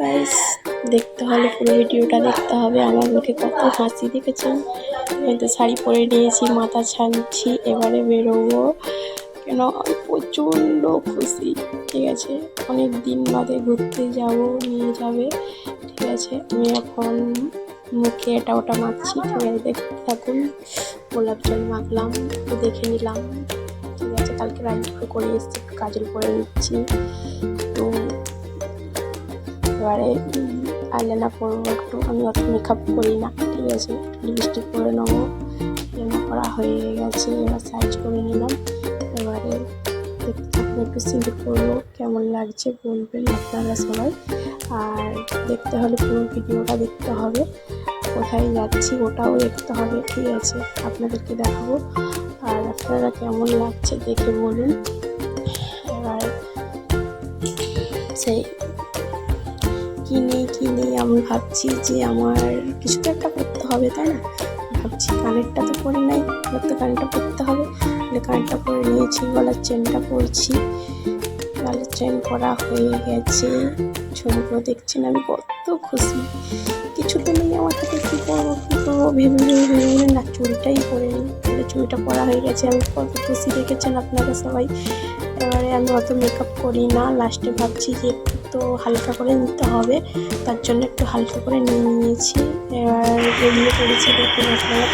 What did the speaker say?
Guys দেখতে হলে পুরো ভিডিওটা দেখতে হবে। আমার মুখে কত হাসি, দেখেছেন? তো শাড়ি পরে নিয়েছি, মাথা ছানছি, এবারে বেরোবো। কেন? আমি প্রচণ্ড খুশি, ঠিক আছে? অনেক দিন বাদে ঘুরতে যাব, নিয়ে যাবে, ঠিক আছে? আমি এখন মুখে এটা ওটা মাখছি, ঠিক আছে? দেখতে থাকুন, গোলাপ জল মাখলাম, দেখে নিলাম, ঠিক আছে? কালকে রাইড করে এসেছি কাজল করে নিচ্ছি। এবারে আইলাইনার করব একটু। আমি অত মেকআপ করি না, ঠিক আছে? লিপস্টিক করে নেব। আইলাইনার করা হয়ে গেছে, এবার সাইজ করে নিলাম। এবারে একটু সিঁদুর করব, কেমন লাগছে বলবেন আপনারা সবাই। আর দেখতে হলে পুরো ভিডিওটা দেখতে হবে, কোথায় যাচ্ছি ওটাও দেখতে হবে, ঠিক আছে? আপনাদেরকে দেখাবো। আর আপনারা কেমন লাগছে দেখে বলুন। এবার সেই কিনে কিনে আমি ভাবছি যে আমার কিছু তো একটা করতে হবে, তাই না? ভাবছি কানেরটা তো পরে নাই তো কানেরটা পরতে হবে। তাহলে কানেরটা পরে নিয়েছি, গলার চেনটা পরছি। গলার চেন পরা হয়ে গেছে। ছবিগুলো দেখছেন, আমি কত খুশি। কিছু তো নেই আমার কাছে কী করব কী করব, ভেবে ভেবে ভেবে না চুড়িটাই পরে নিই চুড়িটা পরা হয়ে গেছে, আমি কত খুশি দেখেছেন আপনারা সবাই। এবারে আমি অত মেকআপ করি না। লাস্টে ভাবছি যে একটু তো হালকা করে নিতে হবে। তার জন্য একটু হালকা করে নিয়ে নিয়েছি। এবার বেরিয়ে পড়েছি দেখুন আপনারা।